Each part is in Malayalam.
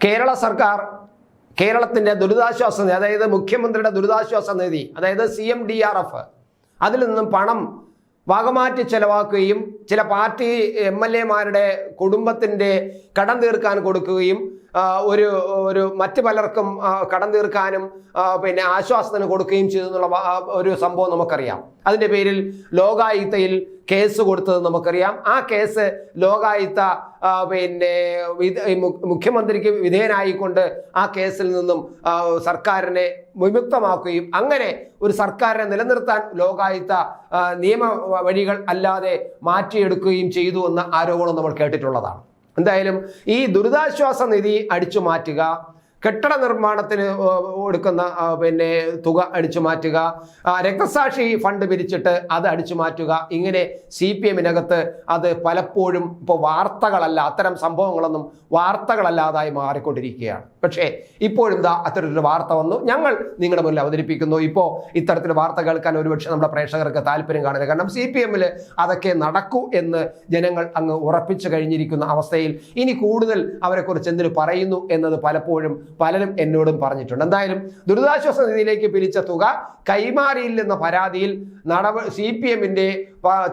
കേരള സർക്കാർ കേരളത്തിന്റെ ദുരിതാശ്വാസ നിധി അതായത് മുഖ്യമന്ത്രിയുടെ ദുരിതാശ്വാസ നിധി അതായത് C M D R F അതിൽ നിന്നും പണം വകമാറ്റി ചെലവാക്കുകയും ചില പാർട്ടി എം എൽ എമാരുടെ കുടുംബത്തിന്റെ കടം തീർക്കാൻ കൊടുക്കുകയും ഒരു ഒരു മറ്റ് പലർക്കും കടം തീർക്കാനും പിന്നെ ആശ്വാസത്തിന് കൊടുക്കുകയും ചെയ്തു എന്നുള്ള ഒരു സംഭവം നമുക്കറിയാം. അതിന്റെ പേരിൽ ലോകായുക്തയിൽ കേസ് കൊടുത്തത് നമുക്കറിയാം. ആ കേസ് ലോകായുക്ത പിന്നെ മുഖ്യമന്ത്രിക്ക് വിധേയനായിക്കൊണ്ട് ആ കേസിൽ നിന്നും സർക്കാരിനെ വിമുക്തമാക്കുകയും അങ്ങനെ ഒരു സർക്കാരിനെ നിലനിർത്താൻ ലോകായുക്ത നിയമ വഴികൾ അല്ലാതെ മാറ്റിയെടുക്കുകയും ചെയ്തു എന്ന ആരോപണം നമ്മൾ കേട്ടിട്ടുള്ളതാണ്. എന്തായാലും ഈ ദുരിതാശ്വാസ നിധി അടിച്ചു മാറ്റുക കെട്ടിട നിർമ്മാണത്തിന് എടുക്കുന്ന പിന്നെ തുക അടിച്ചു മാറ്റുക രക്തസാക്ഷി ഫണ്ട് പിരിച്ചിട്ട് അത് അടിച്ചു മാറ്റുക ഇങ്ങനെ സി പി എമ്മിനകത്ത് അത് പലപ്പോഴും ഇപ്പോൾ വാർത്തകളല്ല അത്തരം സംഭവങ്ങളൊന്നും വാർത്തകളല്ലാതായി മാറിക്കൊണ്ടിരിക്കുകയാണ്. പക്ഷേ ഇപ്പോഴും ഇതാ അത്തരത്തിലൊരു വാർത്ത വന്നു. ഞങ്ങൾ നിങ്ങളുടെ മുന്നിൽ അവതരിപ്പിക്കുന്നു. ഇപ്പോൾ ഇത്തരത്തിൽ വാർത്ത കേൾക്കാൻ ഒരുപക്ഷെ നമ്മുടെ പ്രേക്ഷകർക്ക് താല്പര്യം കാണില്ല. കാരണം സി പി എമ്മിൽ അതൊക്കെ നടക്കൂ എന്ന് ജനങ്ങൾ അങ്ങ് ഉറപ്പിച്ചു കഴിഞ്ഞിരിക്കുന്ന അവസ്ഥയിൽ ഇനി കൂടുതൽ അവരെക്കുറിച്ച് എന്തിനു പറയുന്നു എന്നത് പലപ്പോഴും പലരും എന്നോടും പറഞ്ഞിട്ടുണ്ട്. എന്തായാലും ദുരിതാശ്വാസ നിധിയിലേക്ക് പിരിച്ച തുക കൈമാറിയില്ലെന്ന പരാതിയിൽ നടപ സി പി എമ്മിന്റെ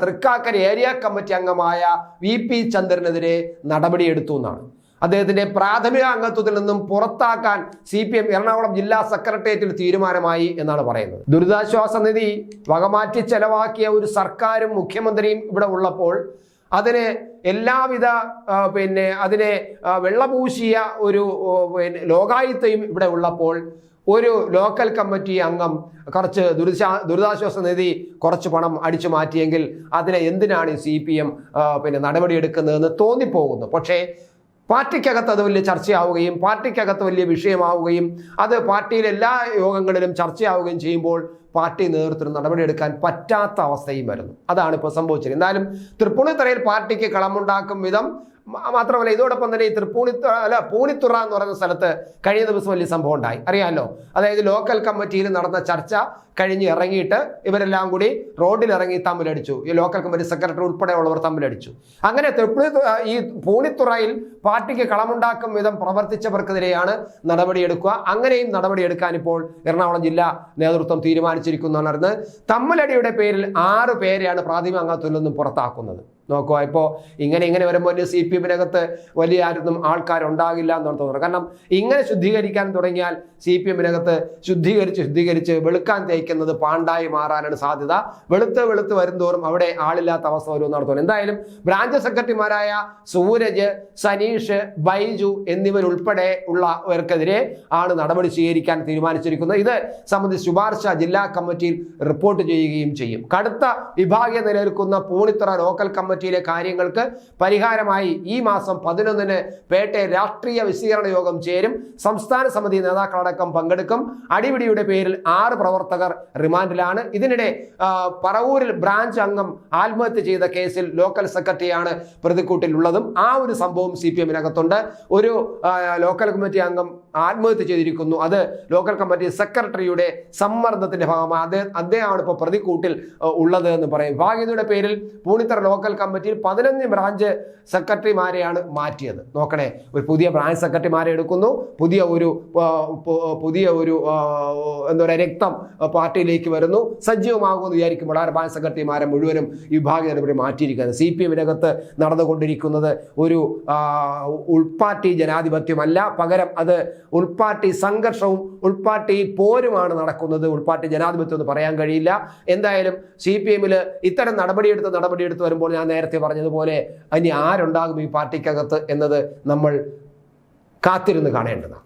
തൃക്കാക്കര ഏരിയ കമ്മിറ്റി അംഗമായ വി പി ചന്ദ്രനെതിരെ നടപടിയെടുത്തു എന്നാണ്. അദ്ദേഹത്തിന്റെ പ്രാഥമിക അംഗത്വത്തിൽ നിന്നും പുറത്താക്കാൻ സി പി എം എറണാകുളം ജില്ലാ സെക്രട്ടേറിയറ്റിൽ തീരുമാനമായി എന്നാണ് പറയുന്നത്. ദുരിതാശ്വാസ നിധി വകമാറ്റി ചെലവാക്കിയ ഒരു സർക്കാരും മുഖ്യമന്ത്രിയും ഇവിടെ ഉള്ളപ്പോൾ അതിന് എല്ലാവിധ പിന്നെ അതിനെ വെള്ളപൂശിയ ഒരു പിന്നെ ലോകായുത്തയും ഇവിടെ ഉള്ളപ്പോൾ ഒരു ലോക്കൽ കമ്മിറ്റി അംഗം കുറച്ച് ദുരിതാ ദുരിതാശ്വാസ നിധി കുറച്ച് പണം അടിച്ചു മാറ്റിയെങ്കിൽ അതിനെ എന്തിനാണ് സി പി എം പിന്നെ നടപടിയെടുക്കുന്നതെന്ന് തോന്നിപ്പോകുന്നു. പക്ഷേ പാർട്ടിക്കകത്ത് അത് വലിയ ചർച്ചയാവുകയും പാർട്ടിക്കകത്ത് വലിയ വിഷയമാവുകയും അത് പാർട്ടിയിലെ എല്ലാ യോഗങ്ങളിലും ചർച്ചയാവുകയും ചെയ്യുമ്പോൾ പാർട്ടി നേതൃത്വത്തിന് നടപടിയെടുക്കാൻ പറ്റാത്ത അവസ്ഥയും വരുന്നു. അതാണ് ഇപ്പോൾ സംഭവിച്ചത്. എന്നാലും തൃപ്പൂണിത്തറയിൽ പാർട്ടിക്ക് കളമുണ്ടാക്കും വിധം മാത്രമല്ല ഇതോടൊപ്പം തന്നെ ഈ തൃപ്പൂണിത്തുറ അല്ല പൂണിത്തുറ എന്ന് പറയുന്ന സ്ഥലത്ത് കഴിഞ്ഞ ദിവസം വലിയ സംഭവം ഉണ്ടായി. അറിയാമല്ലോ അതായത് ലോക്കൽ കമ്മിറ്റിയിൽ നടന്ന ചർച്ച കഴിഞ്ഞ് ഇറങ്ങിയിട്ട് ഇവരെല്ലാം കൂടി റോഡിൽ ഇറങ്ങി തമ്മിലടിച്ചു. ഈ ലോക്കൽ കമ്മിറ്റി സെക്രട്ടറി ഉൾപ്പെടെയുള്ളവർ തമ്മിലടിച്ചു. അങ്ങനെ തൃപ്പൂണി ഈ പൂണിത്തുറയിൽ പാർട്ടിക്ക് കളമുണ്ടാക്കും വിധം പ്രവർത്തിച്ചവർക്കെതിരെയാണ് നടപടിയെടുക്കുക. അങ്ങനെയും നടപടിയെടുക്കാൻ ഇപ്പോൾ എറണാകുളം ജില്ലാ നേതൃത്വം തീരുമാനിച്ചിരിക്കുന്നതാണ് തമ്മിലടിയുടെ പേരിൽ ആറ് പേരെയാണ് പ്രാഥമിക അംഗത്വത്തിൽ നിന്നും പുറത്താക്കുന്നത്. നോക്കുക ഇപ്പോൾ ഇങ്ങനെ ഇങ്ങനെ വരുമ്പോൾ സി പി എമ്മിനകത്ത് വലിയ ആരൊന്നും ആൾക്കാരുണ്ടാകില്ല എന്നാണ് തോന്നുന്നത്. കാരണം ഇങ്ങനെ ശുദ്ധീകരിക്കാൻ തുടങ്ങിയാൽ സി പി എമ്മിനകത്ത് ശുദ്ധീകരിച്ച് ശുദ്ധീകരിച്ച് വെളുക്കാൻ തേക്കുന്നത് പാണ്ടായി മാറാനാണ് സാധ്യത. വെളുത്ത് വെളുത്ത് വരുംതോറും അവിടെ ആളില്ലാത്ത അവസ്ഥ വരുമെന്നാണ് തോന്നുന്നത്. എന്തായാലും ബ്രാഞ്ച് സെക്രട്ടറിമാരായ സൂരജ് സനീഷ് ബൈജു എന്നിവരുൾപ്പെടെ ഉള്ളവർക്കെതിരെ ആണ് നടപടി സ്വീകരിക്കാൻ തീരുമാനിച്ചിരിക്കുന്നത്. ഇത് സംബന്ധിച്ച് ശുപാർശ ജില്ലാ കമ്മിറ്റിയിൽ റിപ്പോർട്ട് ചെയ്യുകയും ചെയ്യും. കടുത്ത വിഭാഗീയ നിലനിൽക്കുന്ന പൂണിത്തറ ലോക്കൽ കമ്മിറ്റിയിലെ കാര്യങ്ങൾക്ക് പരിഹാരമായി ഈ മാസം പതിനൊന്നിന് പേട്ടെ രാഷ്ട്രീയ വിശീകരണ യോഗം ചേരും. സംസ്ഥാന സമിതി നേതാക്കളടക്കം പങ്കെടുക്കും. അടിപിടിയുടെ പേരിൽ ആറ് പ്രവർത്തകർ റിമാൻഡിലാണ്. ഇതിനിടെ പറവൂരിൽ ബ്രാഞ്ച് അംഗം ആത്മഹത്യ ചെയ്ത കേസിൽ ലോക്കൽ സെക്രട്ടറിയാണ് പ്രതിക്കൂട്ടിലുള്ളതും. ആ ഒരു സംഭവം സി പി എമ്മിനകത്തുണ്ട് ഒരു ലോക്കൽ കമ്മിറ്റി അംഗം ആത്മഹത്യ ചെയ്തിരിക്കുന്നു. അത് ലോക്കൽ കമ്മിറ്റി സെക്രട്ടറിയുടെ സമ്മർദ്ദത്തിന്റെ ഭാഗമായി അദ്ദേഹം അദ്ദേഹമാണ് ഇപ്പോൾ പ്രതിക്കൂട്ടിൽ ഉള്ളത് എന്ന് പറയും. ഭാഗ്യതയുടെ പേരിൽ പൂണിത്തറ ലോക്കൽ കമ്മിറ്റിയിൽ പതിനഞ്ച് ബ്രാഞ്ച് സെക്രട്ടറിമാരെയാണ് മാറ്റിയത്. നോക്കണേ ഒരു പുതിയ ബ്രാഞ്ച് സെക്രട്ടറിമാരെ എടുക്കുന്നു. പുതിയ ഒരു പുതിയ ഒരു എന്താ പറയുക രക്തം പാർട്ടിയിലേക്ക് വരുന്നു. സജീവമാകുമെന്ന് വിചാരിക്കുമ്പോൾ ആ ബ്രാഞ്ച് സെക്രട്ടറിമാരെ മുഴുവനും ഈ വിഭാഗീയ നടപടി മാറ്റിയിരിക്കുന്നത് സി പി എമ്മിനകത്ത് നടന്നുകൊണ്ടിരിക്കുന്നത് ഒരു ഉൾപാർട്ടി ജനാധിപത്യമല്ല. പകരം അത് ഉൾപാർട്ടി സംഘർഷവും ഉൾപാർട്ടി പോരുമാണ് നടക്കുന്നത്. ഉൾപാർട്ടി ജനാധിപത്യം എന്ന് പറയാൻ കഴിയില്ല. എന്തായാലും സി പി എമ്മിൽ ഇത്തരം നടപടിയെടുത്ത് നടപടിയെടുത്ത് വരുമ്പോൾ ഞാൻ നേരത്തെ പറഞ്ഞതുപോലെ ഇനി ആരുണ്ടാകും ഈ പാർട്ടിക്കകത്ത് എന്നത് നമ്മൾ കാത്തിരുന്ന് കാണേണ്ടതാണ്.